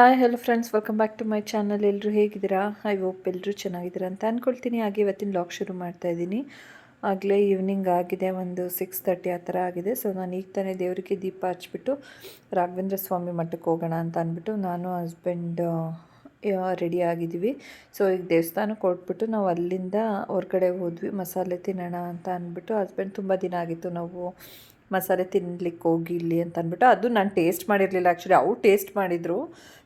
Hi hello friends welcome back to my channel ಎಲ್ಲರೂ ಹೇಗಿದ್ದೀರಾ? I hope ಎಲ್ಲರೂ ಚೆನ್ನಾಗಿದ್ದೀರಾ ಅಂತ ಅಂದ್ಕೊಳ್ತೀನಿ ಹಾಗೆ ಇವತ್ತಿನ ಲಾಗ್ ಶುರು ಮಾಡ್ತಾ ಇದ್ದೀನಿ. ಆಗಲೇ ಈವ್ನಿಂಗ್ ಆಗಿದೆ. ಒಂದು ಸಿಕ್ಸ್ ತರ್ಟಿ ಆ ಥರ ಆಗಿದೆ. ಸೊ ನಾನು ಈಗ ತಾನೇ ದೇವರಿಗೆ ದೀಪ ಹಚ್ಬಿಟ್ಟು ರಾಘವೇಂದ್ರ ಸ್ವಾಮಿ ಮಠಕ್ಕೆ ಹೋಗೋಣ ಅಂತ ಅಂದ್ಬಿಟ್ಟು ನಾನು ಹಸ್ಬೆಂಡ್ ರೆಡಿ ಆಗಿದ್ದೀವಿ. ಸೊ ಈಗ ದೇವಸ್ಥಾನಕ್ಕೆ ಕೊಟ್ಬಿಟ್ಟು ನಾವು ಅಲ್ಲಿಂದ ಹೊರಗಡೆ ಹೋದ್ವಿ. ಮಸಾಲೆ ತಿನ್ನೋಣ ಅಂತ ಅಂದ್ಬಿಟ್ಟು ಹಸ್ಬೆಂಡ್ ತುಂಬ ದಿನ ಆಗಿತ್ತು ನಾವು ಮಸಾಲೆ ತಿನ್ಲಿಕ್ಕೆ ಹೋಗಿ ಇಲ್ಲಿ ಅಂತ ಅಂದ್ಬಿಟ್ಟು, ಅದು ನಾನು ಟೇಸ್ಟ್ ಮಾಡಿರಲಿಲ್ಲ ಆ್ಯಕ್ಚುಲಿ ಅವ್ರು ಟೇಸ್ಟ್ ಮಾಡಿದರು.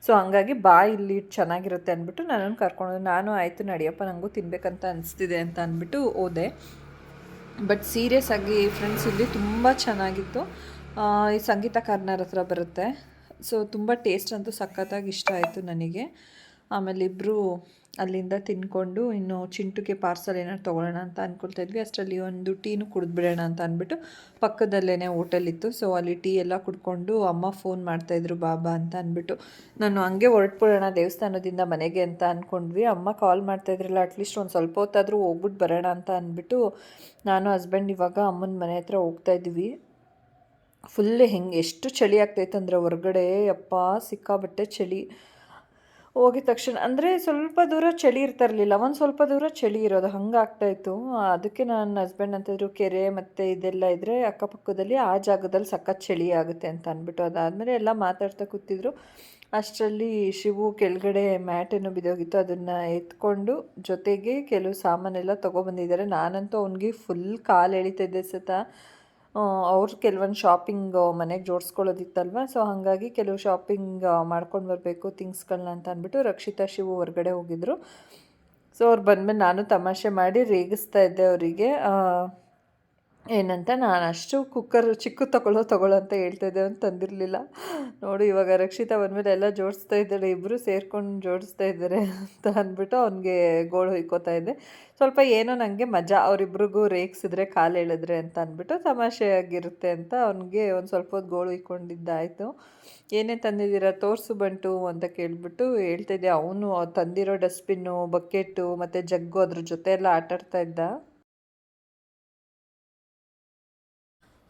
ಸೊ ಹಂಗಾಗಿ ಬಾ ಇಲ್ಲಿ ಚೆನ್ನಾಗಿರುತ್ತೆ ಅಂದ್ಬಿಟ್ಟು ನನ್ನನ್ನು ಕರ್ಕೊಂಡು ನಾನು ಆಯಿತು ನಡಿಯಪ್ಪ ನನಗೂ ತಿನ್ನಬೇಕಂತ ಅನಿಸ್ತಿದೆ ಅಂತ ಅಂದ್ಬಿಟ್ಟು ಹೋದೆ. ಬಟ್ ಸೀರಿಯಸ್ ಆಗಿ ಫ್ರೆಂಡ್ಸ್ ಇಲ್ಲಿ ತುಂಬ ಚೆನ್ನಾಗಿತ್ತು. ಈ ಸಂಗೀತ ಕಾರ್ನರ್ ಹತ್ರ ಬರುತ್ತೆ. ಸೊ ತುಂಬ ಟೇಸ್ಟ್ ಅಂತೂ ಸಖತ್ತಾಗಿ ಇಷ್ಟ ಆಯಿತು ನನಗೆ. ಆಮೇಲೆ ಇಬ್ಬರು ಅಲ್ಲಿಂದ ತಿನ್ಕೊಂಡು ಇನ್ನು ಚಿಂಟುಗೆ ಪಾರ್ಸಲ್ ಏನಾದ್ರು ತೊಗೊಳ್ಳೋಣ ಅಂತ ಅಂದ್ಕೊಳ್ತಾ ಇದ್ವಿ. ಅಷ್ಟರಲ್ಲಿ ಒಂದು ಟೀನು ಕುಡಿದ್ಬಿಡೋಣ ಅಂತ ಅಂದ್ಬಿಟ್ಟು ಪಕ್ಕದಲ್ಲೇ ಹೋಟೆಲ್ ಇತ್ತು. ಸೊ ಅಲ್ಲಿ ಟೀ ಎಲ್ಲ ಕುಡ್ಕೊಂಡು ಅಮ್ಮ ಫೋನ್ ಮಾಡ್ತಾಯಿದ್ರು ಬಾಬಾ ಅಂತ ಅಂದ್ಬಿಟ್ಟು. ನಾನು ಹಂಗೆ ಹೊರಟ್ಬಿಡೋಣ ದೇವಸ್ಥಾನದಿಂದ ಮನೆಗೆ ಅಂತ ಅಂದ್ಕೊಂಡ್ವಿ ಅಮ್ಮ ಕಾಲ್ ಮಾಡ್ತಾಯಿದ್ರಲ್ಲ ಅಟ್ಲೀಸ್ಟ್ ಒಂದು ಸ್ವಲ್ಪ ಹೊತ್ತಾದರೂ ಹೋಗ್ಬಿಟ್ಟು ಬರೋಣ ಅಂತ ಅಂದ್ಬಿಟ್ಟು ನಾನು ಹಸ್ಬೆಂಡ್ ಇವಾಗ ಅಮ್ಮನ ಮನೆ ಹತ್ರ ಹೋಗ್ತಾ ಇದ್ವಿ. ಫುಲ್ ಹೆಂಗೆ ಎಷ್ಟು ಚಳಿ ಆಗ್ತೈತೆ ಅಂದರೆ ಹೊರಗಡೆ. ಅಪ್ಪ ಸಿಕ್ಕಾಬಟ್ಟೆ ಚಳಿ. ಹೋಗಿದ ತಕ್ಷಣ, ಅಂದರೆ ಸ್ವಲ್ಪ ದೂರ ಚಳಿ ಇರ್ತಿರಲಿಲ್ಲ ಒಂದು ಸ್ವಲ್ಪ ದೂರ ಚಳಿ ಇರೋದು ಹಂಗೆ ಆಗ್ತಾಯಿತ್ತು ಅದಕ್ಕೆ ನನ್ನ ಹಸ್ಬೆಂಡ್ ಅಂತಿದ್ರು, ಕೆರೆ ಮತ್ತು ಇದೆಲ್ಲ ಇದ್ದರೆ ಅಕ್ಕಪಕ್ಕದಲ್ಲಿ ಆ ಜಾಗದಲ್ಲಿ ಸಖತ್ ಚಳಿ ಆಗುತ್ತೆ ಅಂತ ಅಂದ್ಬಿಟ್ಟು, ಅದಾದಮೇಲೆ ಎಲ್ಲ ಮಾತಾಡ್ತಾ ಕೂತಿದ್ರು. ಅಷ್ಟರಲ್ಲಿ ಶಿವು ಕೆಳಗಡೆ ಮ್ಯಾಟನ್ನು ಬಿದ್ದೋಗಿತ್ತು. ಅದನ್ನು ಎತ್ಕೊಂಡು ಜೊತೆಗೆ ಕೆಲವು ಸಾಮಾನೆಲ್ಲ ತೊಗೊಬಂದಿದ್ದಾರೆ ನಾನಂತೂ ಅವನಿಗೆ ಫುಲ್ ಕಾಲು ಎಳಿತಿದ್ದೆ ಸತ. ಅವ್ರು ಕೆಲವೊಂದು ಶಾಪಿಂಗ್ ಮನೆಗೆ ಜೋಡಿಸ್ಕೊಳ್ಳೋದಿತ್ತಲ್ವ? ಸೊ ಹಾಗಾಗಿ ಕೆಲವು ಶಾಪಿಂಗ್ ಮಾಡ್ಕೊಂಡು ಬರಬೇಕು ಥಿಂಗ್ಸ್ಗಳನ್ನ ಅಂತ ಅಂದ್ಬಿಟ್ಟು ರಕ್ಷಿತಾ, ಶಿವು ಹೊರಗಡೆ ಹೋಗಿದ್ರು. ಸೊ ಅವ್ರು ಬಂದಮೇಲೆ ನಾನು ತಮಾಷೆ ಮಾಡಿ ರೇಗಿಸ್ತಾ ಇದ್ದೆ ಅವರಿಗೆ. ಏನಂತ ನಾನು ಅಷ್ಟು ಕುಕ್ಕರ್ ಚಿಕ್ಕ ತಗೊಳ್ಳೋ ತಗೊಳ್ಳೋ ಅಂತ ಹೇಳ್ತಾ ಇದ್ದೆ ಅಂತ ತಂದಿರಲಿಲ್ಲ. ನೋಡು, ಇವಾಗ ರಕ್ಷಿತಾ ಬಂದಮೇಲೆ ಎಲ್ಲ ಜೋಡಿಸ್ತಾ ಇದ್ದಾಳೆ ಇಬ್ಬರು ಸೇರ್ಕೊಂಡು ಜೋಡಿಸ್ತಾ ಇದ್ದಾರೆ ಅಂತ ಅಂದ್ಬಿಟ್ಟು ಅವನಿಗೆ ಗೋಳು ಹೊಯ್ಕೋತಾ ಇದ್ದೆ. ಸ್ವಲ್ಪ ಏನೋ ನನಗೆ ಮಜಾ, ಅವರಿಬ್ರಿಗೂ ರೇಗಿಸಿದ್ರೆ, ಕಾಲು ಎಳೆದ್ರೆ ಅಂತ ಅಂದ್ಬಿಟ್ಟು ತಮಾಷೆಯಾಗಿರುತ್ತೆ ಅಂತ ಅವನಿಗೆ ಒಂದು ಸ್ವಲ್ಪ ಹೊತ್ತು ಗೋಳು ಹೊಯ್ಕೊಂಡಿದ್ದಾಯಿತು. ಏನೇ ತಂದಿದ್ದೀರಾ, ತೋರಿಸು ಬಂಟು ಅಂತ ಕೇಳಿಬಿಟ್ಟು ಹೇಳ್ತಿದ್ದೆ ಅವನು ತಂದಿರೋ ಡಸ್ಟ್ಬಿನ್ನು ಬಕೆಟು ಮತ್ತು ಜಗ್ಗು ಅದ್ರ ಜೊತೆ ಎಲ್ಲ ಆಟಾಡ್ತಾ ಇದ್ದ.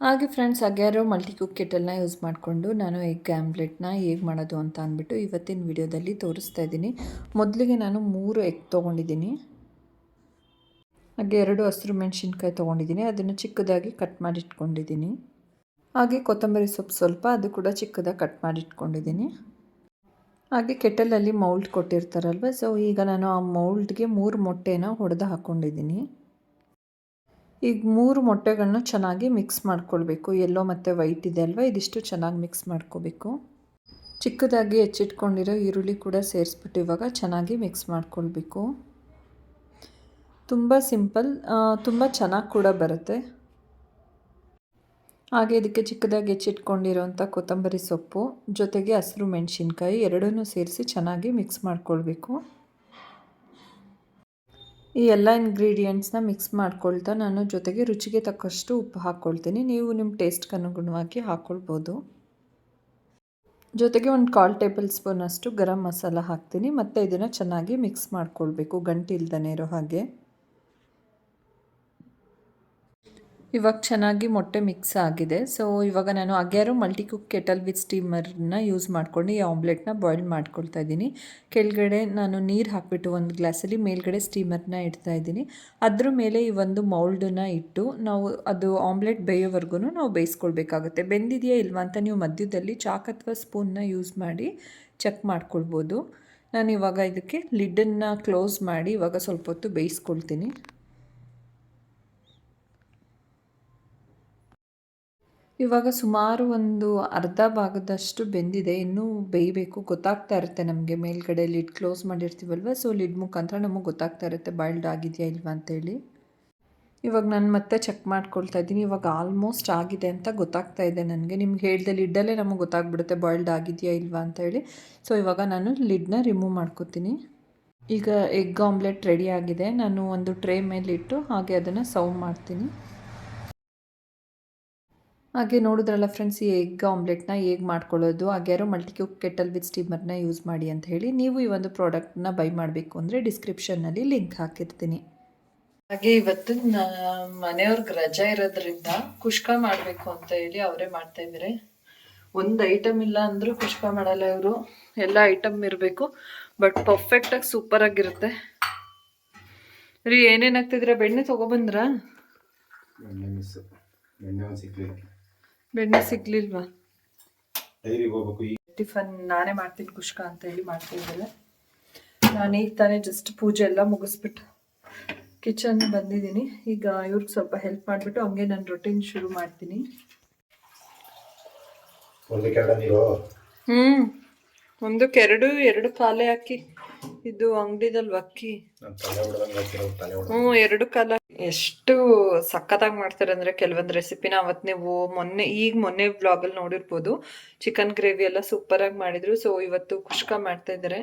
ಹಾಗೆ ಫ್ರೆಂಡ್ಸ್ ಅಗ್ಯಾರೋ ಮಲ್ಟಿ ಕುಕ್ ಕೆಟಲ್ನ ಯೂಸ್ ಮಾಡಿಕೊಂಡು ನಾನು ಎಗ್ ಆಮ್ಲೆಟ್ನ ಹೇಗೆ ಮಾಡೋದು ಅಂತ ಅಂದ್ಬಿಟ್ಟು ಇವತ್ತಿನ ವಿಡಿಯೋದಲ್ಲಿ ತೋರಿಸ್ತಾ ಇದ್ದೀನಿ. ಮೊದಲಿಗೆ ನಾನು ಮೂರು ಎಗ್ ತೊಗೊಂಡಿದ್ದೀನಿ. ಹಾಗೆ ಎರಡು ಹಸಿರು ಮೆಣಸಿನ್ಕಾಯಿ ತೊಗೊಂಡಿದ್ದೀನಿ. ಅದನ್ನು ಚಿಕ್ಕದಾಗಿ ಕಟ್ ಮಾಡಿಟ್ಕೊಂಡಿದ್ದೀನಿ. ಹಾಗೆ ಕೊತ್ತಂಬರಿ ಸೊಪ್ಪು ಸ್ವಲ್ಪ, ಅದು ಕೂಡ ಚಿಕ್ಕದಾಗಿ ಕಟ್ ಮಾಡಿಟ್ಕೊಂಡಿದ್ದೀನಿ. ಹಾಗೆ ಕೆಟಲಲ್ಲಿ ಮೌಲ್ಡ್ ಕೊಟ್ಟಿರ್ತಾರಲ್ವ ಸೊ ಈಗ ನಾನು ಆ ಮೌಲ್ಡ್ಗೆ ಮೂರು ಮೊಟ್ಟೆನ ಹೊಡೆದು ಹಾಕ್ಕೊಂಡಿದ್ದೀನಿ ಈಗ ಮೂರು ಮೊಟ್ಟೆಗಳನ್ನ ಚೆನ್ನಾಗಿ ಮಿಕ್ಸ್ ಮಾಡ್ಕೊಳ್ಬೇಕು. ಎಲ್ಲೋ ಮತ್ತು ವೈಟ್ ಇದೆ ಅಲ್ವಾ? ಇದಿಷ್ಟು ಚೆನ್ನಾಗಿ ಮಿಕ್ಸ್ ಮಾಡ್ಕೋಬೇಕು. ಚಿಕ್ಕದಾಗಿ ಹೆಚ್ಚಿಟ್ಕೊಂಡಿರೋ ಈರುಳ್ಳಿ ಕೂಡ ಸೇರಿಸ್ಬಿಟ್ಟು ಇವಾಗ ಚೆನ್ನಾಗಿ ಮಿಕ್ಸ್ ಮಾಡ್ಕೊಳ್ಬೇಕು. ತುಂಬ ಸಿಂಪಲ್ ತುಂಬ ಚೆನ್ನಾಗಿ ಕೂಡ ಬರುತ್ತೆ. ಹಾಗೆ ಇದಕ್ಕೆ ಚಿಕ್ಕದಾಗಿ ಹೆಚ್ಚಿಟ್ಕೊಂಡಿರೋಂಥ ಕೊತ್ತಂಬರಿ ಸೊಪ್ಪು, ಜೊತೆಗೆ ಹಸಿರು ಮೆಣಸಿನ್ಕಾಯಿ ಎರಡನ್ನೂ ಸೇರಿಸಿ ಚೆನ್ನಾಗಿ ಮಿಕ್ಸ್ ಮಾಡ್ಕೊಳ್ಬೇಕು. ಈ ಎಲ್ಲ ಇಂಗ್ರೀಡಿಯೆಂಟ್ಸ್ನ ಮಿಕ್ಸ್ ಮಾಡ್ಕೊಳ್ತಾ ನಾನು ಜೊತೆಗೆ ರುಚಿಗೆ ತಕ್ಕಷ್ಟು ಉಪ್ಪು ಹಾಕ್ಕೊಳ್ತೀನಿ ನೀವು ನಿಮ್ಮ ಟೇಸ್ಟ್ಗೆ ಅನುಗುಣವಾಗಿ ಹಾಕ್ಕೊಳ್ಬೋದು ಜೊತೆಗೆ ಒಂದು ಕಾಲ್ ಟೇಬಲ್ ಸ್ಪೂನಷ್ಟು ಗರಂ ಮಸಾಲ ಹಾಕ್ತೀನಿ. ಮತ್ತು ಇದನ್ನು ಚೆನ್ನಾಗಿ ಮಿಕ್ಸ್ ಮಾಡ್ಕೊಳ್ಬೇಕು ಗಂಟು ಇರೋ ಹಾಗೆ. ಇವಾಗ ಚೆನ್ನಾಗಿ ಮೊಟ್ಟೆ ಮಿಕ್ಸ್ ಆಗಿದೆ. ಸೊ ಇವಾಗ ನಾನು Agaro multi cook kettle with ಸ್ಟೀಮರ್ನ use ಮಾಡ್ಕೊಂಡು ಈ ಆಮ್ಲೆಟ್ನ ಬಾಯ್ಲ್ ಮಾಡ್ಕೊಳ್ತಾ ಇದ್ದೀನಿ. ಕೆಳಗಡೆ ನಾನು ನೀರು ಹಾಕಿಬಿಟ್ಟು ಒಂದು ಗ್ಲಾಸಲ್ಲಿ ಮೇಲ್ಗಡೆ ಸ್ಟೀಮರ್ನ ಇಡ್ತಾ ಇದ್ದೀನಿ. ಅದ್ರ ಮೇಲೆ ಈ ಒಂದು ಮೌಲ್ಡನ್ನ ಇಟ್ಟು ನಾವು ಅದು ಆಮ್ಲೆಟ್ ಬೇಯೋವರೆಗೂ ನಾವು ಬೇಯಿಸ್ಕೊಳ್ಬೇಕಾಗುತ್ತೆ. ಬೆಂದಿದೆಯಾ ಇಲ್ವಾ ಅಂತ ನೀವು ಮಧ್ಯದಲ್ಲಿ ಚಾಕ್ ಅಥವಾ ಸ್ಪೂನ್ನ ಯೂಸ್ ಮಾಡಿ ಚೆಕ್ ಮಾಡ್ಕೊಳ್ಬೋದು. ನಾನು ಇವಾಗ ಇದಕ್ಕೆ ಲಿಡ್ಡನ್ನು ಕ್ಲೋಸ್ ಮಾಡಿ ಇವಾಗ ಸ್ವಲ್ಪ ಹೊತ್ತು ಬೇಯಿಸ್ಕೊಳ್ತೀನಿ. ಇವಾಗ ಸುಮಾರು ಒಂದು ಅರ್ಧ ಭಾಗದಷ್ಟು ಬೆಂದಿದೆ. ಇನ್ನೂ ಬೇಯಬೇಕು. ಗೊತ್ತಾಗ್ತಾ ಇರುತ್ತೆ ನಮಗೆ. ಮೇಲ್ಗಡೆ ಲಿಡ್ ಕ್ಲೋಸ್ ಮಾಡಿರ್ತೀವಲ್ವ? ಸೊ, ಲಿಡ್ ಮುಖಾಂತರ ನಮಗೆ ಗೊತ್ತಾಗ್ತಾ ಇರುತ್ತೆ ಬಾಯ್ಲ್ಡ್ ಆಗಿದೆಯಾ ಇಲ್ವಾ ಅಂತೇಳಿ ಇವಾಗ ನಾನು ಮತ್ತೆ ಚೆಕ್ ಮಾಡ್ಕೊಳ್ತಾ ಇದ್ದೀನಿ. ಇವಾಗ ಆಲ್ಮೋಸ್ಟ್ ಆಗಿದೆ ಅಂತ ಗೊತ್ತಾಗ್ತಾ ಇದೆ ನನಗೆ. ನಿಮ್ಗೆ ಹೇಳ್ದೆ ಲಿಡ್ಡಲ್ಲೇ ನಮಗೆ ಗೊತ್ತಾಗ್ಬಿಡುತ್ತೆ ಬಾಯ್ಲ್ಡ್ ಆಗಿದೆಯಾ ಇಲ್ವಾ ಅಂತೇಳಿ ಸೊ, ಇವಾಗ ನಾನು ಲಿಡ್ನ ರಿಮೂವ್ ಮಾಡ್ಕೋತೀನಿ. ಈಗ ಎಗ್ ಆಮ್ಲೆಟ್ ರೆಡಿ ಆಗಿದೆ. ನಾನು ಒಂದು ಟ್ರೇ ಮೇಲಿಟ್ಟು ಹಾಗೆ ಅದನ್ನು ಸರ್ವ್ ಮಾಡ್ತೀನಿ. ಹಾಗೆ ನೋಡಿದ್ರಲ್ಲ ಫ್ರೆಂಡ್ಸ್ ಈ ಎಗ್ ಆಮ್ಲೆಟ್ನ ಹೇಗೆ ಮಾಡ್ಕೊಳ್ಳೋದು? ಹಾಗೆ ಮಲ್ಟಿ ಕುಕ್ ಕೆಟಲ್ ವಿತ್ ಸ್ಟೀಮರ್ನ ಯೂಸ್ ಮಾಡಿ ಅಂತ ಹೇಳಿ ನೀವು ಈ ಒಂದು ಪ್ರಾಡಕ್ಟ್ನ ಬೈ ಮಾಡಬೇಕು ಅಂದರೆ ಡಿಸ್ಕ್ರಿಪ್ಷನ್ನಲ್ಲಿ ಲಿಂಕ್ ಹಾಕಿರ್ತೀನಿ. ಹಾಗೆ ಇವತ್ತು ಮನೆಯವ್ರಿಗೆ ರಜಾ ಇರೋದ್ರಿಂದ ಕುಷ್ಕ ಮಾಡಬೇಕು ಅಂತ ಹೇಳಿ ಅವರೇ ಮಾಡ್ತಾ ಇದ್ದಾರೆ ಒಂದು ಐಟಮ್ ಇಲ್ಲ ಅಂದರೂ ಕುಷ್ಕ ಮಾಡಲ್ಲ ಇವರು. ಎಲ್ಲ ಐಟಮ್ ಇರಬೇಕು. ಬಟ್ ಪರ್ಫೆಕ್ಟಾಗಿ ಸೂಪರಾಗಿರುತ್ತೆ ರೀ ಏನೇನು ಆಗ್ತಿದ್ರೆ ಬೆಣ್ಣೆ ತೊಗೊಬಂದ್ರಾ ಬೆಣ್ಣೆ ಒಂದು ಸಿಗ್ಲಿಲ್ವಾ ಟಿಫನ್ ನಾನೇ ಮಾಡ್ತೀನಿ ಕುಷ್ಕ ಅಂತ ಹೇಳಿ ಮಾಡ್ತಾ ಇದ್ದಾರೆ ನಾನು ಈಗ ತಾನೇ ಜಸ್ಟ್ ಪೂಜೆ ಎಲ್ಲ ಮುಗಿಸ್ಬಿಟ್ಟು ಕಿಚನ್ ಬಂದಿದ್ದೀನಿ. ಈಗ ಇವ್ರಿಗೆ ಸ್ವಲ್ಪ ಹೆಲ್ಪ್ ಮಾಡಿಬಿಟ್ಟು ಹಂಗೆ ನಾನು ರೊಟೀನ್ ಶುರು ಮಾಡ್ತೀನಿ. ಒಂದು ಹ್ಞೂ ಒಂದಕ್ಕೆ ಎರಡು ಎರಡು ಕಾಲೇ ಹಾಕಿ ಇದು ಅಂಗಡಿದಲ್ಲಿ ಅಕ್ಕಿ. ಹ್ಞೂ ಎರಡು ಕಾಲ ಎಷ್ಟು ಸಖತ್ತಾಗಿ ಮಾಡ್ತಾರೆ ಅಂದರೆ ಕೆಲವೊಂದು ರೆಸಿಪಿನ ಅವತ್ತು ನೀವು ಮೊನ್ನೆ, ಈಗ ಮೊನ್ನೆ ವ್ಲಾಗಲ್ಲಿ ನೋಡಿರ್ಬೋದು. ಚಿಕನ್ ಗ್ರೇವಿ ಎಲ್ಲ ಸೂಪರಾಗಿ ಮಾಡಿದ್ರು. ಸೊ ಇವತ್ತು ಕುಷ್ಕ ಮಾಡ್ತಾ ಇದ್ದಾರೆ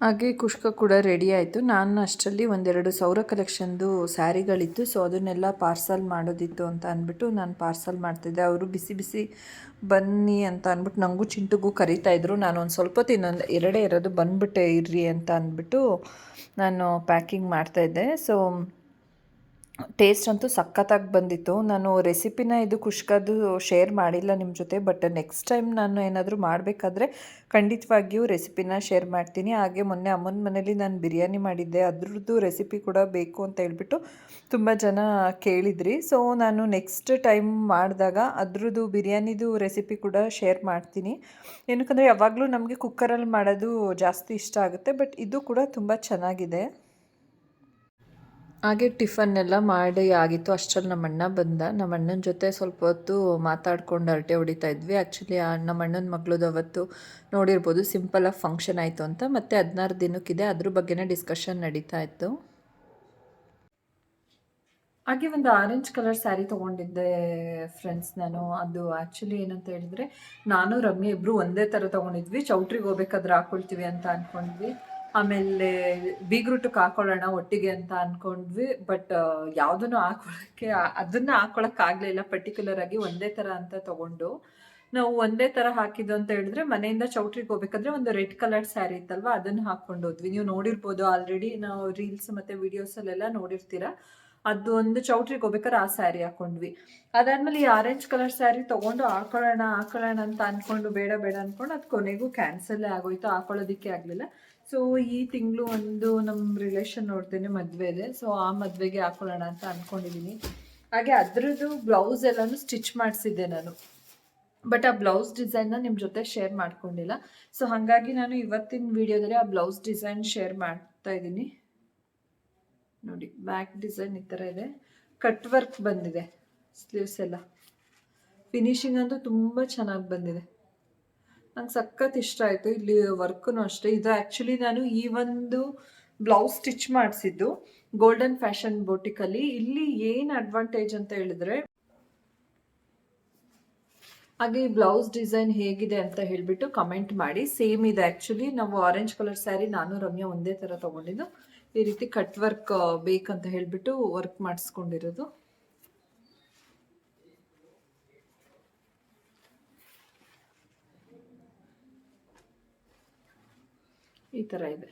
ಹಾಗೆ ಕುಷ್ಕ ಕೂಡ ರೆಡಿ ಆಯಿತು. ನಾನು ಅಷ್ಟರಲ್ಲಿ ಒಂದೆರಡು ಸೌರ ಕಲೆಕ್ಷನ್ದು ಸ್ಯಾರಿಗಳಿತ್ತು. ಸೊ ಅದನ್ನೆಲ್ಲ ಪಾರ್ಸಲ್ ಮಾಡೋದಿತ್ತು ಅಂತ ಅಂದ್ಬಿಟ್ಟು ನಾನು ಪಾರ್ಸಲ್ ಮಾಡ್ತಿದ್ದೆ. ಅವರು ಬಿಸಿ ಬಿಸಿ ಬನ್ನಿ ಅಂತ ಅಂದ್ಬಿಟ್ಟು ನನಗೂ ಚಿಂಟುಗೂ ಕರಿತಾಯಿದ್ರು ನಾನು ಒಂದು ಸ್ವಲ್ಪ ಹೊತ್ತು ಇನ್ನೊಂದು ಎರಡೇ ಇರೋದು ಬಂದ್ಬಿಟ್ಟೆ ಇರ್ರಿ ಅಂತ ಅಂದ್ಬಿಟ್ಟು ನಾನು ಪ್ಯಾಕಿಂಗ್ ಮಾಡ್ತಾಯಿದ್ದೆ ಸೊ ಟೇಸ್ಟ್ ಅಂತೂ ಸಖತ್ತಾಗಿ ಬಂದಿತ್ತು. ನಾನು ರೆಸಿಪಿನ ಇದು ಖುಷ್ಕದ್ದು ಶೇರ್ ಮಾಡಿಲ್ಲ ನಿಮ್ಮ ಜೊತೆ ಬಟ್ ನೆಕ್ಸ್ಟ್ ಟೈಮ್ ನಾನು ಏನಾದರೂ ಮಾಡಬೇಕಾದ್ರೆ ಖಂಡಿತವಾಗಿಯೂ ರೆಸಿಪಿನ ಶೇರ್ ಮಾಡ್ತೀನಿ. ಹಾಗೆ ಮೊನ್ನೆ ಅಮ್ಮನ ಮನೇಲಿ ನಾನು ಬಿರಿಯಾನಿ ಮಾಡಿದ್ದೆ. ಅದ್ರದ್ದು ರೆಸಿಪಿ ಕೂಡ ಬೇಕು ಅಂತ ಹೇಳ್ಬಿಟ್ಟು ತುಂಬ ಜನ ಕೇಳಿದ್ರಿ. ಸೊ ನಾನು ನೆಕ್ಸ್ಟ್ ಟೈಮ್ ಮಾಡಿದಾಗ ಅದ್ರದ್ದು ಬಿರಿಯಾನಿದು ರೆಸಿಪಿ ಕೂಡ ಶೇರ್ ಮಾಡ್ತೀನಿ. ಏನಕ್ಕಂದರೆ ಯಾವಾಗಲೂ ನಮಗೆ ಕುಕ್ಕರಲ್ಲಿ ಮಾಡೋದು ಜಾಸ್ತಿ ಇಷ್ಟ ಆಗುತ್ತೆ ಬಟ್ ಇದು ಕೂಡ ತುಂಬ ಚೆನ್ನಾಗಿದೆ. ಹಾಗೆ ಟಿಫನ್ ಎಲ್ಲ ಮಾಡಿ ಆಗಿತ್ತು. ಅಷ್ಟರಲ್ಲಿ ನಮ್ಮ ಅಣ್ಣ ಬಂದ. ನಮ್ಮ ಅಣ್ಣನ ಜೊತೆ ಸ್ವಲ್ಪ ಹೊತ್ತು ಮಾತಾಡ್ಕೊಂಡು ಹರಟೆ ಹೊಡಿತಾ ಇದ್ವಿ. ಆ್ಯಕ್ಚುಲಿ ನಮ್ಮ ಅಣ್ಣನ ಮಗಳದು ಅವತ್ತು ನೋಡಿರ್ಬೋದು ಸಿಂಪಲಾಗಿ ಫಂಕ್ಷನ್ ಆಯಿತು ಅಂತ. ಮತ್ತು ಹದಿನಾರು ದಿನಕ್ಕಿದೆ. ಅದ್ರ ಬಗ್ಗೆನೇ ಡಿಸ್ಕಷನ್ ನಡೀತಾ ಇತ್ತು. ಹಾಗೆ ಒಂದು ಆರೆಂಜ್ ಕಲರ್ ಸ್ಯಾರಿ ತೊಗೊಂಡಿದ್ದೆ ಫ್ರೆಂಡ್ಸ್ ನಾನು. ಅದು ಆ್ಯಕ್ಚುಲಿ ಏನಂತ ಹೇಳಿದ್ರೆ, ನಾನು, ರಮ್ಯ ಇಬ್ಬರು ಒಂದೇ ಥರ ತೊಗೊಂಡಿದ್ವಿ. ಚೌಟ್ರಿಗೆ ಹೋಗ್ಬೇಕಾದ್ರೆ ಹಾಕ್ಕೊಳ್ತೀವಿ ಅಂತ ಅಂದ್ಕೊಂಡ್ವಿ ಆಮೇಲೆ ಬೀಗ್ರೂಟಕ್ಕೆ ಹಾಕೊಳ್ಳೋಣ ಒಟ್ಟಿಗೆ ಅಂತ ಅನ್ಕೊಂಡ್ವಿ. ಬಟ್ ಯಾವುದನ್ನು ಹಾಕೊಳ್ಳೋಕ್ಕೆ ಹಾಕೊಳಕ್ ಆಗ್ಲಿಲ್ಲ ಪರ್ಟಿಕ್ಯುಲರ್ ಆಗಿ ಒಂದೇ ತರ ಅಂತ ತಗೊಂಡು ನಾವು ಒಂದೇ ತರ ಹಾಕಿದ್ದು ಅಂತ ಹೇಳಿದ್ರೆ ಮನೆಯಿಂದ ಚೌಟ್ರಿಗೆ ಹೋಗ್ಬೇಕಾದ್ರೆ ಒಂದು ರೆಡ್ ಕಲರ್ ಸ್ಯಾರಿ ಇತ್ತಲ್ವಾ, ಅದನ್ನ ಹಾಕೊಂಡು ಹೋದ್ವಿ. ನೀವು ನೋಡಿರ್ಬೋದು ಆಲ್ರೆಡಿ ನಾವು ರೀಲ್ಸ್ ಮತ್ತೆ ವಿಡಿಯೋಸ್ ಅಲ್ಲೆಲ್ಲ ನೋಡಿರ್ತೀರ. ಅದು ಒಂದು ಚೌಟ್ರಿಗೆ ಹೋಗ್ಬೇಕಾದ್ರೆ ಆ ಸ್ಯಾರಿ ಹಾಕೊಂಡ್ವಿ. ಅದಾದ್ಮೇಲೆ ಈ ಆರೆಂಜ್ ಕಲರ್ ಸ್ಯಾರಿ ತಗೊಂಡು ಹಾಕೊಳ್ಳೋಣ ಹಾಕೊಳ್ಳೋಣ ಅಂತ ಅನ್ಕೊಂಡು ಬೇಡ ಬೇಡ ಅನ್ಕೊಂಡು ಅದು ಕೊನೆಗೂ ಕ್ಯಾನ್ಸಲ್ ಆಗೋಯ್ತು. ಹಾಕೊಳ್ಳೋದಿಕ್ಕೆ ಆಗಲಿಲ್ಲ. ಸೊ ಈ ತಿಂಗಳು ಒಂದು ನಮ್ಮ ರಿಲೇಷನ್ ನೋಡ್ತೇನೆ ಮದುವೆ ಇದೆ ಸೊ ಆ ಮದುವೆಗೆ ಹಾಕೊಳ್ಳೋಣ ಅಂತ ಅಂದ್ಕೊಂಡಿದ್ದೀನಿ ಹಾಗೆ ಅದರದ್ದು ಬ್ಲೌಸ್ ಎಲ್ಲನೂ ಸ್ಟಿಚ್ ಮಾಡಿಸಿದ್ದೆ ನಾನು. ಬಟ್ ಆ ಬ್ಲೌಸ್ ಡಿಸೈನ್ನ ನಿಮ್ಮ ಜೊತೆ ಶೇರ್ ಮಾಡ್ಕೊಂಡಿಲ್ಲ. ಸೊ ಹಾಗಾಗಿ ನಾನು ಇವತ್ತಿನ ವಿಡಿಯೋದಲ್ಲಿ ಆ ಬ್ಲೌಸ್ ಡಿಸೈನ್ ಶೇರ್ ಮಾಡ್ತಾ ಇದ್ದೀನಿ. ನೋಡಿ ಬ್ಯಾಕ್ ಡಿಸೈನ್ ಈ ಥರ ಇದೆ. ಕಟ್ ವರ್ಕ್ ಬಂದಿದೆ. ಸ್ಲೀವ್ಸ್ ಎಲ್ಲ. ಫಿನಿಶಿಂಗ್ ಅಂತೂ ತುಂಬ ಚೆನ್ನಾಗಿ ಬಂದಿದೆ. ನಂಗೆ ಸಖತ್ ಇಷ್ಟ ಆಯಿತು. ಇಲ್ಲಿ ವರ್ಕ್ನು ಅಷ್ಟೇ. ಇದು ಆ್ಯಕ್ಚುಲಿ ನಾನು ಈ ಒಂದು ಬ್ಲೌಸ್ ಸ್ಟಿಚ್ ಮಾಡಿಸಿದ್ದು ಗೋಲ್ಡನ್ ಫ್ಯಾಷನ್ ಬೋಟಿಕಲ್ಲಿ ಇಲ್ಲಿ ಏನು ಅಡ್ವಾಂಟೇಜ್ ಅಂತ ಹೇಳಿದ್ರೆ, ಹಾಗೆ ಈ ಬ್ಲೌಸ್ ಡಿಸೈನ್ ಹೇಗಿದೆ ಅಂತ ಹೇಳಿಬಿಟ್ಟು ಕಮೆಂಟ್ ಮಾಡಿ. ಸೇಮ್ ಇದೆ ಆ್ಯಕ್ಚುಲಿ ನಾವು ಆರೆಂಜ್ ಕಲರ್ ಸ್ಯಾರಿ ನಾನು ರಮ್ಯಾ ಒಂದೇ ಥರ ತೊಗೊಂಡಿದ್ದು. ಈ ರೀತಿ ಕಟ್ ವರ್ಕ್ ಬೇಕಂತ ಹೇಳಿಬಿಟ್ಟು ವರ್ಕ್ ಮಾಡಿಸ್ಕೊಂಡಿರೋದು. ಈ ಥರ ಇದೆ.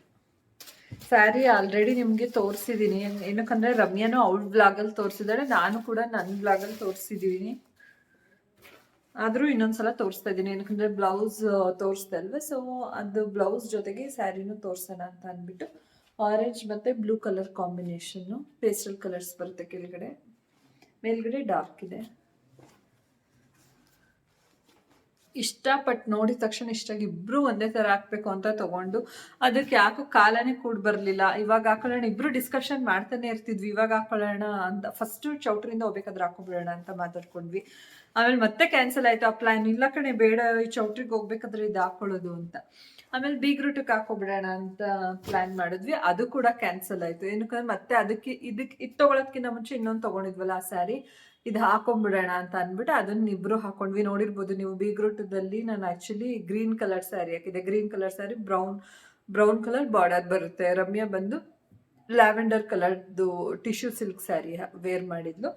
ಸ್ಯಾರಿ ಆಲ್ರೆಡಿ ನಿಮಗೆ ತೋರಿಸಿದ್ದೀನಿ ಏನಕ್ಕಂದ್ರೆ ರಮ್ಯಾನು ಬ್ಲಾಗ್ ಬ್ಲಾಗಲ್ಲಿ ತೋರಿಸಿದಾಳೆ, ನಾನು ಕೂಡ ನನ್ನ ಬ್ಲಾಗಲ್ಲಿ ತೋರಿಸಿದ್ದೀನಿ ಆದರೂ ಇನ್ನೊಂದ್ಸಲ ತೋರಿಸ್ತಾ ಇದ್ದೀನಿ. ಏನಕ್ಕಂದ್ರೆ ಬ್ಲೌಸ್ ತೋರಿಸ್ತಾ ಅಲ್ವಾ? ಸೊ ಅದು ಬ್ಲೌಸ್ ಜೊತೆಗೆ ಸ್ಯಾರಿನೂ ತೋರಿಸೋಣ ಅಂತ ಅಂದ್ಬಿಟ್ಟು ಆರೆಂಜ್ ಮತ್ತು blue colour combination pastel colours ಬರುತ್ತೆ ಕೆಳಗಡೆ. ಮೇಲ್ಗಡೆ ಡಾರ್ಕ್ ಇದೆ. ಇಷ್ಟಪಟ್ಟು ನೋಡಿದ ತಕ್ಷಣ ಇಷ್ಟಾಗಿ ಇಬ್ರು ಒಂದೇ ಥರ ಹಾಕ್ಬೇಕು ಅಂತ ತಗೊಂಡು ಅದಕ್ಕೆ ಯಾಕೋ ಕಾಲನೇ ಕೂಡ ಬರಲಿಲ್ಲ. ಇವಾಗ ಹಾಕೊಳ್ಳೋಣ ಇಬ್ರು ಡಿಸ್ಕಷನ್ ಮಾಡ್ತಾನೆ ಇರ್ತಿದ್ವಿ. ಇವಾಗ ಹಾಕೊಳ್ಳೋಣ ಅಂತ ಫಸ್ಟು ಚೌಟ್ರಿಂದ ಹೋಗ್ಬೇಕಾದ್ರೆ ಹಾಕೊಬಿಡೋಣ ಅಂತ ಮಾತಾಡ್ಕೊಂಡ್ವಿ. ಆಮೇಲೆ ಮತ್ತೆ ಕ್ಯಾನ್ಸಲ್ ಆಯಿತು. ಆ ಪ್ಲ್ಯಾನ್ ಇಲ್ಲ ಕಣೆ, ಬೇಡ ಈ ಚೌಟ್ರಿಗೆ ಹೋಗ್ಬೇಕಾದ್ರೆ ಇದು ಹಾಕೊಳ್ಳೋದು ಅಂತ. ಆಮೇಲೆ ಬೀಗ್ ರೂಟಕ್ಕೆ ಹಾಕೊಬಿಡೋಣ ಅಂತ ಪ್ಲ್ಯಾನ್ ಮಾಡಿದ್ವಿ. ಅದು ಕೂಡ ಕ್ಯಾನ್ಸಲ್ ಆಯಿತು. ಏನಕ್ಕಂದ್ರೆ ಮತ್ತೆ ಅದಕ್ಕೆ ಇದಕ್ಕೆ ಇದು ತೊಗೊಳೋದಕ್ಕಿಂತ ಮುಂಚೆ ಇನ್ನೊಂದು ತೊಗೊಂಡಿದ್ವಲ್ಲ ಆ ಸ್ಯಾರಿ ಇದು ಹಾಕೊಂಡ್ಬಿಡೋಣ ಅಂತ ಅಂದ್ಬಿಟ್ಟು ಅದನ್ನ ಇಬ್ರು ಹಾಕೊಂಡ್ವಿ. ನೋಡಿರ್ಬೋದು ನೀವು ಬೀಗ್ರೂಟದಲ್ಲಿ ನಾನು ಆ್ಯಕ್ಚುಲಿ ಗ್ರೀನ್ ಕಲರ್ ಸ್ಯಾರಿ ಹಾಕಿದೆ green colour sari brown brown colour border ಬರುತ್ತೆ. ರಮ್ಯಾ ಬಂದು ಲ್ಯಾವೆಂಡರ್ ಕಲರ್ದು ಟಿಶ್ಯೂ ಸಿಲ್ಕ್ ಸ್ಯಾರಿ ವೇರ್ ಮಾಡಿದ್ಲು.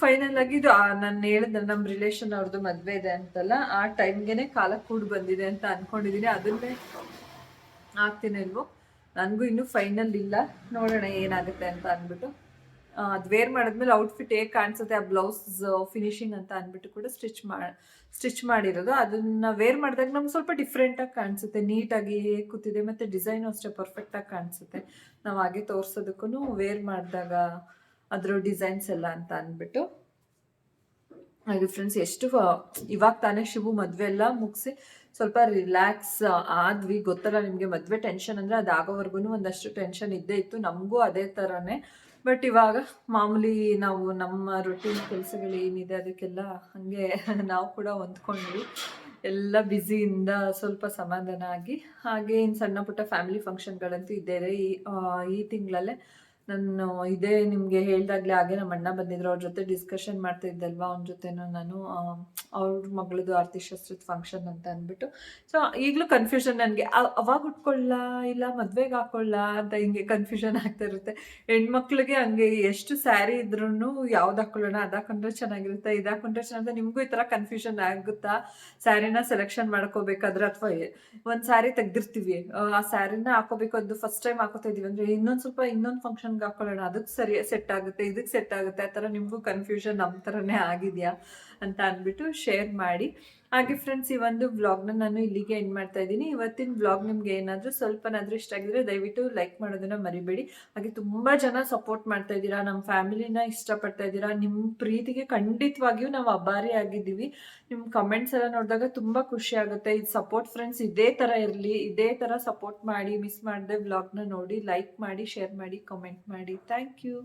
ಫೈನಲ್ ಆಗಿ ಇದು ನಾನು ಹೇಳಿದ್ರೆ ನಮ್ಮ ರಿಲೇಷನ್ ಅವ್ರದ್ದು ಮದುವೆ ಇದೆ ಅಂತಲ್ಲ, ಆ ಟೈಮ್ಗೆನೆ ಕಾಲ ಕೂಡ ಬಂದಿದೆ ಅಂತ ಅನ್ಕೊಂಡಿದ್ದೀನಿ ಅದನ್ನೇ ಇಲ್ವೋ? ನನಗೂ ಇನ್ನೂ ಫೈನಲ್ ಇಲ್ಲ. ನೋಡೋಣ ಏನಾಗುತ್ತೆ ಅಂತ ಅಂದ್ಬಿಟ್ಟು. ಅದು ವೇರ್ ಮಾಡಿದ್ಮೇಲೆ ಔಟ್ಫಿಟ್ ಹೇಗೆ ಕಾಣಿಸುತ್ತೆ, ಆ ಬ್ಲೌಸ್ ಫಿನಿಶಿಂಗ್ ಅಂತ ಅಂದ್ಬಿಟ್ಟು ಕೂಡ ಸ್ಟಿಚ್ ಮಾಡಿ ಸ್ಟಿಚ್ ಮಾಡಿರೋದು. ಅದನ್ನ ವೇರ್ ಮಾಡಿದಾಗ ನಮ್ಗೆ ಸ್ವಲ್ಪ ಡಿಫ್ರೆಂಟಾಗಿ ಕಾಣಿಸುತ್ತೆ. ನೀಟಾಗಿ ಹೇಗೆ ಕೂತಿದೆ ಮತ್ತು ಡಿಸೈನು ಅಷ್ಟೇ ಪರ್ಫೆಕ್ಟಾಗಿ ಕಾಣಿಸುತ್ತೆ. ನಾವು ಹಾಗೆ ತೋರಿಸೋದಕ್ಕೂ ವೇರ್ ಮಾಡಿದಾಗ ಅದರ ಡಿಸೈನ್ಸ್ ಎಲ್ಲ ಅಂತ ಅಂದ್ಬಿಟ್ಟು. ಹಾಗೆ ಫ್ರೆಂಡ್ಸ್ ಎಷ್ಟು ಇವಾಗ ತಾನೇ ಶಿವು ಮದುವೆ ಎಲ್ಲ ಮುಗಿಸಿ ಸ್ವಲ್ಪ ರಿಲ್ಯಾಕ್ಸ್ ಆದ್ವಿ. ಗೊತ್ತಲ್ಲ ನಿಮಗೆ ಮದುವೆ ಟೆನ್ಷನ್ ಅಂದರೆ ಅದಾಗೋವರೆಗೂ ಒಂದಷ್ಟು ಟೆನ್ಷನ್ ಇದ್ದೇ ಇತ್ತು. ನಮಗೂ ಅದೇ ಥರನೇ ಬಟ್ ಇವಾಗ ಮಾಮೂಲಿ ನಾವು ನಮ್ಮ ರೊಟೀನ್ ಕೆಲಸಗಳು ಏನಿದೆ ಅದಕ್ಕೆಲ್ಲ ಹಾಗೆ ನಾವು ಕೂಡ ಹೊಂದ್ಕೊಂಡ್ವಿ. ಎಲ್ಲ ಬ್ಯುಸಿಯಿಂದ ಸ್ವಲ್ಪ ಸಮಾಧಾನ ಆಗಿ ಹಾಗೆ ಇನ್ನು ಸಣ್ಣ ಪುಟ್ಟ ಫ್ಯಾಮಿಲಿ ಫಂಕ್ಷನ್ಗಳಂತೂ ಇದ್ದೇ ಈ ಈ ತಿಂಗಳಲ್ಲೇ ನಾನು ಇದೇ ನಿಮಗೆ ಹೇಳ್ದಾಗ್ಲೆ ಹಾಗೆ ನಮ್ಮ ಅಣ್ಣ ಬಂದಿದ್ರು, ಅವ್ರ ಜೊತೆ ಡಿಸ್ಕಷನ್ ಮಾಡ್ತಾ ಇದ್ದಲ್ವಾ? ಅವನ ಜೊತೆನೂ ನಾನು ಅವ್ರ ಮಗಳದು ಆರ್ತಿಶಾಸ್ತ್ರದ ಫಂಕ್ಷನ್ ಅಂತ ಅಂದ್ಬಿಟ್ಟು. ಸೊ ಈಗಲೂ ಕನ್ಫ್ಯೂಷನ್ ನನಗೆ ಅವಾಗ ಉಟ್ಕೊಳ್ಳ ಇಲ್ಲ ಮದುವೆಗೆ ಹಾಕೊಳ್ಳ ಅಂತ ಹಿಂಗೆ ಕನ್ಫ್ಯೂಷನ್ ಆಗ್ತಾ ಇರುತ್ತೆ. ಹೆಣ್ಮಕ್ಳಿಗೆ ಹಂಗೆ ಎಷ್ಟು ಸ್ಯಾರಿ ಇದ್ರೂ ಯಾವ್ದು ಹಾಕೊಳ್ಳೋಣ, ಅದು ಚೆನ್ನಾಗಿರುತ್ತೆ, ಇದು ಹಾಕೊಂಡ್ರೆ ಚೆನ್ನಾಗಿರುತ್ತೆ ನಿಮಗೂ ಈ ಥರ ಕನ್ಫ್ಯೂಷನ್ ಆಗುತ್ತಾ? ಸ್ಯಾರಿನ ಸೆಲೆಕ್ಷನ್ ಮಾಡ್ಕೋಬೇಕಾದ್ರೆ ಅಥವಾ ಒಂದು ಸ್ಯಾರಿ ತೆಗ್ದಿರ್ತೀವಿ. ಆ ಸ್ಯಾರಿನ ಹಾಕೋಬೇಕು ಅದು ಫಸ್ಟ್ ಟೈಮ್ ಹಾಕೋತಾ ಇದೀವಿ. ಅಂದ್ರೆ ಇನ್ನೊಂದು ಸ್ವಲ್ಪ, ಇನ್ನೊಂದು ಫಂಕ್ಷನ್ಗೆ ಹಾಕೊಳ್ಳೋಣ ಅದಕ್ಕೆ ಸರಿ ಸೆಟ್ ಆಗುತ್ತೆ ಇದಕ್ಕೆ ಸೆಟ್ ಆಗುತ್ತೆ, ಆ ಥರ ನಿಮಗೂ ಕನ್ಫ್ಯೂಷನ್ ನಮ್ಮ ಥರನೇ ಆಗಿದೆಯಾ? ಅಂತ ಅಂದ್ಬಿಟ್ಟು ಶೇರ್ ಮಾಡಿ. ಹಾಗೆ ಫ್ರೆಂಡ್ಸ್ ಈ ಒಂದು ವ್ಲಾಗ್ನ ನಾನು ಇಲ್ಲಿಗೆ ಎಂಡ್ ಮಾಡ್ತಾ ಇದ್ದೀನಿ. ಇವತ್ತಿನ ವ್ಲಾಗ್ ನಿಮ್ಗೆ ಏನಾದರೂ ಸ್ವಲ್ಪನಾದರೂ ಇಷ್ಟ ಆಗಿದ್ರೆ ದಯವಿಟ್ಟು ಲೈಕ್ ಮಾಡೋದನ್ನ ಮರಿಬೇಡಿ. ಹಾಗೆ ತುಂಬ ಜನ ಸಪೋರ್ಟ್ ಮಾಡ್ತಾ ಇದ್ದೀರಾ ನಮ್ಮ ಫ್ಯಾಮಿಲಿನ ಇಷ್ಟಪಡ್ತಾ ಇದ್ದೀರಾ ನಿಮ್ಮ ಪ್ರೀತಿಗೆ ಖಂಡಿತವಾಗಿಯೂ ನಾವು ಅಭಾರಿ ಆಗಿದ್ದೀವಿ. ನಿಮ್ಮ ಕಮೆಂಟ್ಸ್ ಎಲ್ಲ ನೋಡಿದಾಗ ತುಂಬ ಖುಷಿ ಆಗುತ್ತೆ. ಇದು ಸಪೋರ್ಟ್ ಫ್ರೆಂಡ್ಸ್ ಇದೇ ಥರ ಇರಲಿ, ಇದೇ ಥರ ಸಪೋರ್ಟ್ ಮಾಡಿ ಮಿಸ್ ಮಾಡದೆ ವ್ಲಾಗ್ನ ನೋಡಿ ಲೈಕ್ ಮಾಡಿ ಶೇರ್ ಮಾಡಿ ಕಮೆಂಟ್ ಮಾಡಿ. Thank you